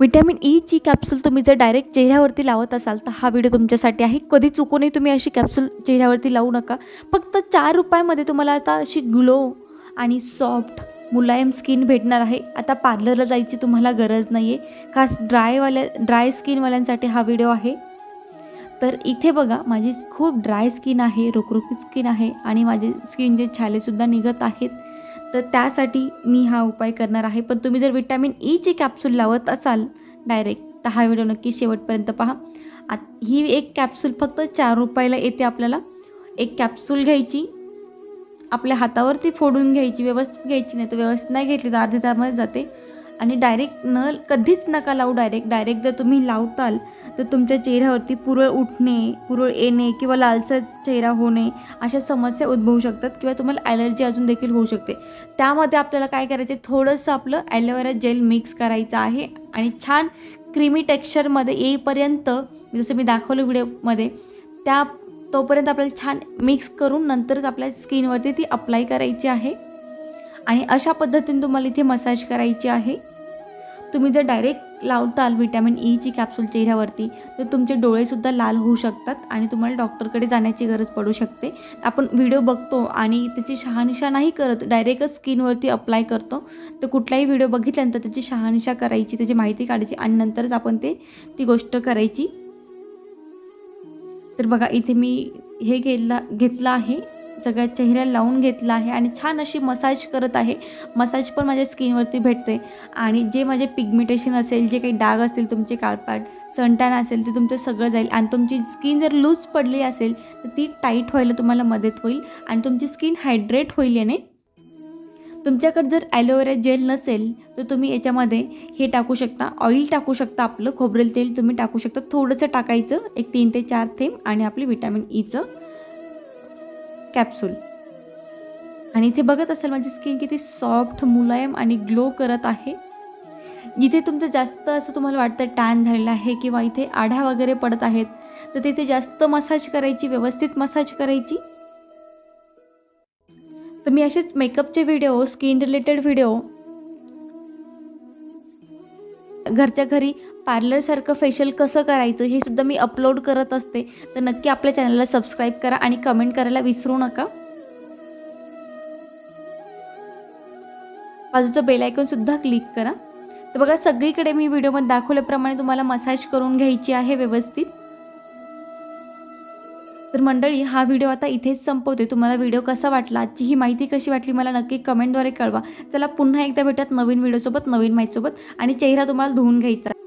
Vitamin ईची capsule तुम्ही जर डायरेक्ट चेहऱ्यावरती लावत असाल तर हा व्हिडिओ तुमच्यासाठी आहे. कधी चुकूनही तुम्ही अशी कॅप्सूल चेहऱ्यावरती लावू नका. फक्त चार रुपयामध्ये तुम्हाला आता अशी ग्लो आणि सॉफ्ट मुलायम स्किन भेटणार आहे. आता पार्लरला जायची तुम्हाला गरज नाही आहे खास ड्रायवाल्या ड्राय स्किनवाल्यांसाठी हा व्हिडिओ आहे. तर इथे बघा माझी खूप ड्राय स्किन आहे रुखरुखीत स्किन आहे आणि माझे स्किनचे छालेसुद्धा निघत आहेत. तर त्यासाठी मी हा उपाय करणार आहे. पण तुम्ही जर विटॅमिन ईचे e कॅप्सूल लावत असाल डायरेक्ट तर हा व्हिडिओ नक्की शेवटपर्यंत पहा. आत ही एक कॅप्सूल फक्त चार रुपयाला येते आपल्याला. एक कॅप्सूल घ्यायची आपल्या हातावरती फोडून घ्यायची व्यवस्थित घ्यायची नाही तर व्यवस्थित नाही घेतली तर अर्ध्या तामध्ये जाते. आणि डायरेक्ट न कधीच नका लावू डायरेक्ट डायरेक्ट जर तुम्ही लावताल तर तुमच्या चेहऱ्यावरती पुरळ उठणे पुरळ येणे किंवा लालसर चेहरा होणे अशा समस्या उद्भवू शकतात किंवा तुम्हाला ॲलर्जी अजून देखील होऊ शकते. त्यामध्ये आपल्याला काय करायचं आहे? थोडंसं आपलं ॲलोवेरा जेल मिक्स करायचं आहे आणि छान क्रीमी टेक्स्चरमध्ये येईपर्यंत जसं मी दाखवलं व्हिडिओमध्ये त्या तोपर्यंत आपल्याला छान मिक्स करून नंतरच आपल्या स्किनवरती ती अप्लाय करायची आहे. आणि अशा पद्धतीने तुम्हाला इथे मसाज करायची आहे. तुम्ही जर डायरेक्ट लावताल व्हिटॅमिन ईची कॅप्सूल चेहऱ्यावरती तर तुमचे डोळेसुद्धा लाल होऊ शकतात आणि तुम्हाला डॉक्टरकडे जाण्याची गरज पडू शकते. आपण व्हिडिओ बघतो आणि त्याची शहानिशा नाही करत डायरेक्टच स्किनवरती अप्लाय करतो. तर कुठलाही व्हिडिओ बघितल्यानंतर त्याची शहानिशा करायची त्याची माहिती काढायची आणि नंतरच आपण ते ती गोष्ट करायची. तर बघा इथे मी हे घेतला घेतलं आहे. सगळ्या चेहऱ्याला लावून घेतला आहे आणि छान अशी मसाज करत आहे. मसाज पण माझ्या स्किनवरती भेटते. आणि जे माझे पिगमिटेशन असेल जे काही डाग असतील तुमचे काळपाट सनटॅन असेल ते तुमचं सगळं जाईल. आणि तुमची स्किन जर लूज पडली असेल तर ती टाईट व्हायला तुम्हाला मदत होईल. आणि तुमची स्किन हायड्रेट होईल याने. तुमच्याकडे जर ॲलोवेरा जेल नसेल तर तुम्ही याच्यामध्ये हे टाकू शकता. ऑइल टाकू शकता आपलं खोबरेल तेल तुम्ही टाकू शकता. थोडंसं टाकायचं एक तीन ते चार थेंब आणि आपली विटॅमिन ईचं e कॅप्सूल आणि इथे बघत असाल माझी स्किन किती सॉफ्ट मुलायम आणि ग्लो करत आहे. जिथे तुमचं जास्त असं तुम्हाला वाटतं टॅन झालेलं आहे किंवा इथे आढ्या वगैरे पडत आहेत तर तिथे जास्त मसाज करायची व्यवस्थित मसाज करायची. तर मी असेच मेकअपचे व्हिडिओ स्किन रिलेटेड व्हिडिओ घरच्या घरी पार्लरसारखं फेशियल कसं करायचं हे सुद्धा मी अपलोड करत असते. तर नक्की आपल्या चॅनलला सबस्क्राईब करा आणि कमेंट करायला विसरू नका. बाजूचं बेल सुद्धा क्लिक करा. तर बघा सगळीकडे मी व्हिडिओमध्ये दाखवल्याप्रमाणे तुम्हाला मसाज करून घ्यायची आहे व्यवस्थित. तर मंडळी हा व्हिडिओ आता इथेच संपवते. तुम्हाला व्हिडिओ कसा वाटला आजची ही माहिती कशी वाटली मला नक्की कमेंटद्वारे कळवा. चला पुन्हा एकदा भेटत नवीन व्हिडिओसोबत नवीन माहितीसोबत आणि चेहरा तुम्हाला धुवून घ्यायचा.